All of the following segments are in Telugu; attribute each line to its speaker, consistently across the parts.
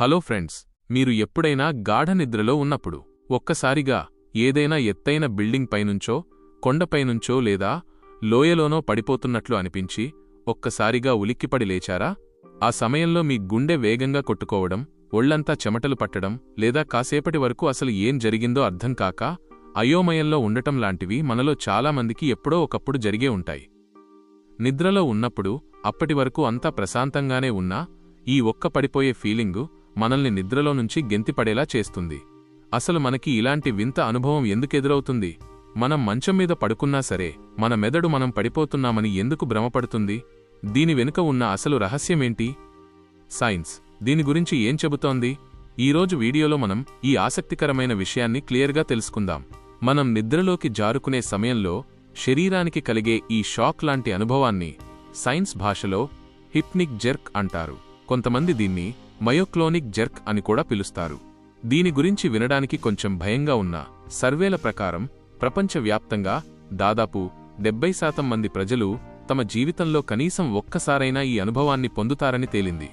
Speaker 1: హలో ఫ్రెండ్స్ మీరు ఎప్పుడైనా గాఢ నిద్రలో ఉన్నప్పుడు ఒక్కసారిగా ఏదైనా ఎత్తైన బిల్డింగ్ పైనుంచో కొండపైనుంచో లేదా లోయలోనో పడిపోతున్నట్లు అనిపించి ఒక్కసారిగా ఉలిక్కిపడి లేచారా? ఆ సమయంలో మీ గుండె వేగంగా కొట్టుకోవడం ఒళ్ళంతా చెమటలు పట్టడం లేదా కాసేపటి వరకు అసలు ఏం జరిగిందో అర్థం కాక అయోమయంలో ఉండటం లాంటివి మనలో చాలామందికి ఎప్పుడో ఒకప్పుడు జరిగే ఉంటాయి. నిద్రలో ఉన్నప్పుడు అప్పటి వరకు అంతా ప్రశాంతంగానే ఉన్నా ఈ ఒక్క పడిపోయే ఫీలింగు మనల్ని నిద్రలో నుంచి గెంతిపడేలా చేస్తుంది. అసలు మనకి ఇలాంటి వింత అనుభవం ఎందుకెదురవుతుంది మనం మంచం మీద పడుకున్నా సరే మన మెదడు మనం పడిపోతున్నామని ఎందుకు భ్రమపడుతుంది? దీని వెనుక ఉన్న అసలు రహస్యమేంటి? సైన్స్ దీని గురించి ఏం చెబుతోంది? ఈరోజు వీడియోలో మనం ఈ ఆసక్తికరమైన విషయాన్ని క్లియర్గా తెలుసుకుందాం. మనం నిద్రలోకి జారుకునే సమయంలో శరీరానికి కలిగే ఈ షాక్ లాంటి అనుభవాన్ని సైన్స్ భాషలో హిప్నిక్ జెర్క్ అంటారు. కొంతమంది దీన్ని మయోక్లోనిక్ జెర్క్ అని కూడా పిలుస్తారు. దీని గురించి వినడానికి కొంచెం భయంగా ఉన్న సర్వేల ప్రకారం ప్రపంచవ్యాప్తంగా దాదాపు డెబ్బై శాతం మంది ప్రజలు తమ జీవితంలో కనీసం ఒక్కసారైనా ఈ అనుభవాన్ని పొందుతారని తేలింది.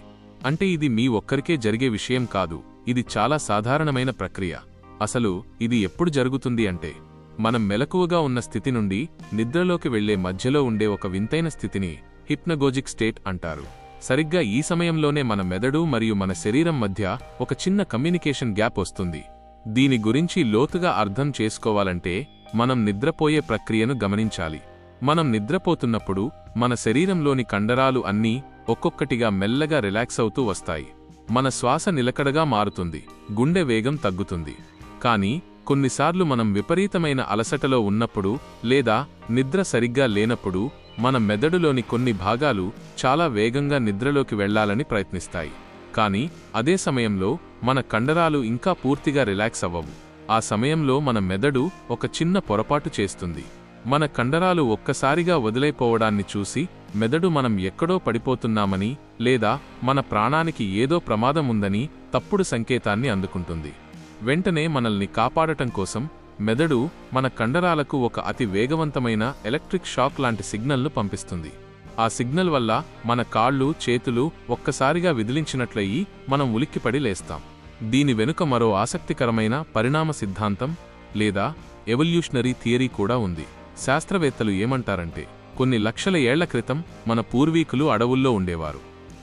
Speaker 1: అంటే ఇది మీ ఒక్కరికే జరిగే విషయం కాదు ఇది చాలా సాధారణమైన ప్రక్రియ. అసలు ఇది ఎప్పుడు జరుగుతుంది అంటే మనం మెలకువగా ఉన్న స్థితి నుండి నిద్రలోకి వెళ్ళే మధ్యలో ఉండే ఒక వింతైన స్థితిని హిప్నగోజిక్ స్టేట్ అంటారు. సరిగ్గా ఈ సమయంలోనే మన మెదడు మరియు మన శరీరం మధ్య ఒక చిన్న కమ్యూనికేషన్ గ్యాప్ వస్తుంది. దీని గురించి లోతుగా అర్థం చేసుకోవాలంటే మనం నిద్రపోయే ప్రక్రియను గమనించాలి. మనం నిద్రపోతున్నప్పుడు మన శరీరంలోని కండరాలు అన్నీ ఒక్కొక్కటిగా మెల్లగా రిలాక్స్ అవుతూ వస్తాయి. మన శ్వాస నిలకడగా మారుతుంది గుండె వేగం తగ్గుతుంది. కానీ కొన్నిసార్లు మనం విపరీతమైన అలసటలో ఉన్నప్పుడు లేదా నిద్ర సరిగ్గా లేనప్పుడు మన మెదడులోని కొన్ని భాగాలు చాలా వేగంగా నిద్రలోకి వెళ్ళాలని ప్రయత్నిస్తాయి. కానీ అదే సమయంలో మన కండరాలు ఇంకా పూర్తిగా రిలాక్స్ అవ్వవు. ఆ సమయంలో మన మెదడు ఒక చిన్న పొరపాటు చేస్తుంది. మన కండరాలు ఒక్కసారిగా వదిలైపోవడాన్ని చూసి మెదడు మనం ఎక్కడో పడిపోతున్నామని లేదా మన ప్రాణానికి ఏదో ప్రమాదం ఉందని తప్పుడు సంకేతాన్ని అందుకుంటుంది. వెంటనే మనల్ని కాపాడటం కోసం మెదడు మన కండరాలకు ఒక అతి వేగవంతమైన ఎలక్ట్రిక్ షాక్ లాంటి సిగ్నల్ను పంపిస్తుంది. ఆ సిగ్నల్ వల్ల మన కాళ్ళు చేతులు ఒక్కసారిగా విదిలించినట్లయి మనం ఉలిక్కిపడి లేస్తాం. దీని వెనుక మరో ఆసక్తికరమైన పరిణామ సిద్ధాంతం లేదా ఎవల్యూషనరీ థియరీ కూడా ఉంది. శాస్త్రవేత్తలు ఏమంటారంటే కొన్ని లక్షల ఏళ్ళ క్రితం మన పూర్వీకులు అడవుల్లో ఉండేవారు.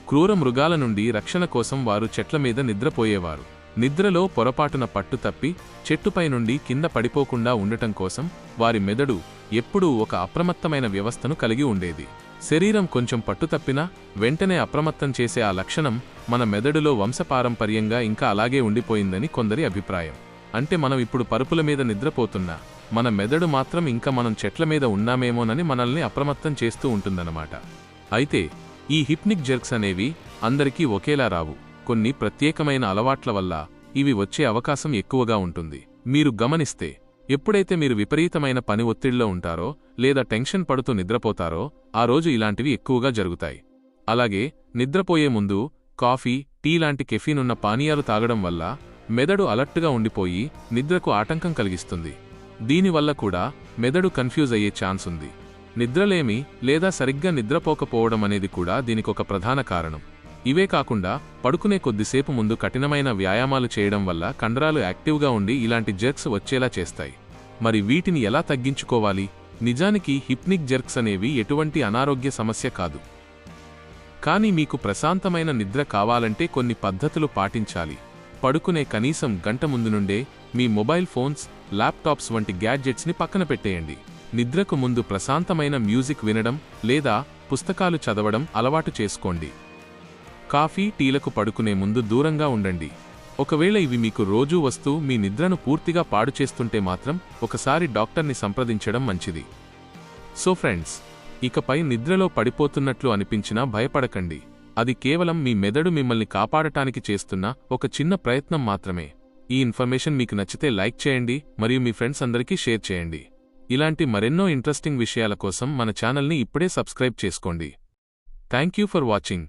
Speaker 1: క్రూర మృగాల నుండి రక్షణ కోసం వారు చెట్ల మీద నిద్రపోయేవారు. నిద్రలో పొరపాటున పట్టు తప్పి చెట్టుపై నుండి కింద పడిపోకుండా ఉండటం కోసం వారి మెదడు ఎప్పుడూ ఒక అప్రమత్తమైన వ్యవస్థను కలిగి ఉండేది. శరీరం కొంచెం పట్టుతప్పినా వెంటనే అప్రమత్తం చేసే ఆ లక్షణం మన మెదడులో వంశపారంపర్యంగా ఇంకా అలాగే ఉండిపోయిందని కొందరి అభిప్రాయం. అంటే మనం ఇప్పుడు పరుపుల మీద నిద్రపోతున్నా మన మెదడు మాత్రం ఇంకా మనం చెట్ల మీద ఉన్నామేమోనని మనల్ని అప్రమత్తం చేస్తూ ఉంటుందన్నమాట. అయితే ఈ హిప్నిక్ జెర్క్స్ అనేవి అందరికీ ఒకేలా రావు. కొన్ని ప్రత్యేకమైన అలవాట్ల వల్ల ఇవి వచ్చే అవకాశం ఎక్కువగా ఉంటుంది. మీరు గమనిస్తే ఎప్పుడైతే మీరు విపరీతమైన పని ఒత్తిడిలో ఉంటారో లేదా టెన్షన్ పడుతూ నిద్రపోతారో ఆ రోజు ఇలాంటివి ఎక్కువగా జరుగుతాయి. అలాగే నిద్రపోయే ముందు కాఫీ టీ లాంటి కెఫీన్ ఉన్న పానీయాలు తాగడం వల్ల మెదడు అలర్ట్గా ఉండిపోయి నిద్రకు ఆటంకం కలిగిస్తుంది. దీనివల్ల కూడా మెదడు కన్ఫ్యూజ్ అయ్యే ఛాన్స్ ఉంది. నిద్రలేమి లేదా సరిగ్గా నిద్రపోకపోవడం అనేది కూడా దీనికొక ప్రధాన కారణం. ఇవే కాకుండా పడుకునే కొద్దిసేపు ముందు కఠినమైన వ్యాయామాలు చేయడం వల్ల కండరాలు యాక్టివ్గా ఉండి ఇలాంటి జెర్క్స్ వచ్చేలా చేస్తాయి. మరి వీటిని ఎలా తగ్గించుకోవాలి? నిజానికి హిప్నిక్ జెర్క్స్ అనేవి ఎటువంటి అనారోగ్య సమస్య కాదు. కానీ మీకు ప్రశాంతమైన నిద్ర కావాలంటే కొన్ని పద్ధతులు పాటించాలి. పడుకునే కనీసం గంట ముందు నుండే మీ మొబైల్ ఫోన్స్ ల్యాప్టాప్స్ వంటి గ్యాడ్జెట్స్ని పక్కన పెట్టేయండి. నిద్రకు ముందు ప్రశాంతమైన మ్యూజిక్ వినడం లేదా పుస్తకాలు చదవడం అలవాటు చేసుకోండి. కాఫీ టీలకు పడుకునే ముందు దూరంగా ఉండండి. ఒకవేళ ఇవి మీకు రోజూ వస్తూ మీ నిద్రను పూర్తిగా పాడు చేస్తుంటే మాత్రం ఒకసారి డాక్టర్ని సంప్రదించడం మంచిది. సో ఫ్రెండ్స్ ఇకపై నిద్రలో పడిపోతున్నట్లు అనిపించినా భయపడకండి. అది కేవలం మీ మెదడు మిమ్మల్ని కాపాడటానికి చేస్తున్న ఒక చిన్న ప్రయత్నం మాత్రమే. ఈ ఇన్ఫర్మేషన్ మీకు నచ్చితే లైక్ చేయండి మరియు మీ ఫ్రెండ్స్ అందరికీ షేర్ చేయండి. ఇలాంటి మరెన్నో ఇంట్రెస్టింగ్ విషయాల కోసం మన ఛానల్ని ఇప్పుడే సబ్స్క్రైబ్ చేసుకోండి. Thank you for watching.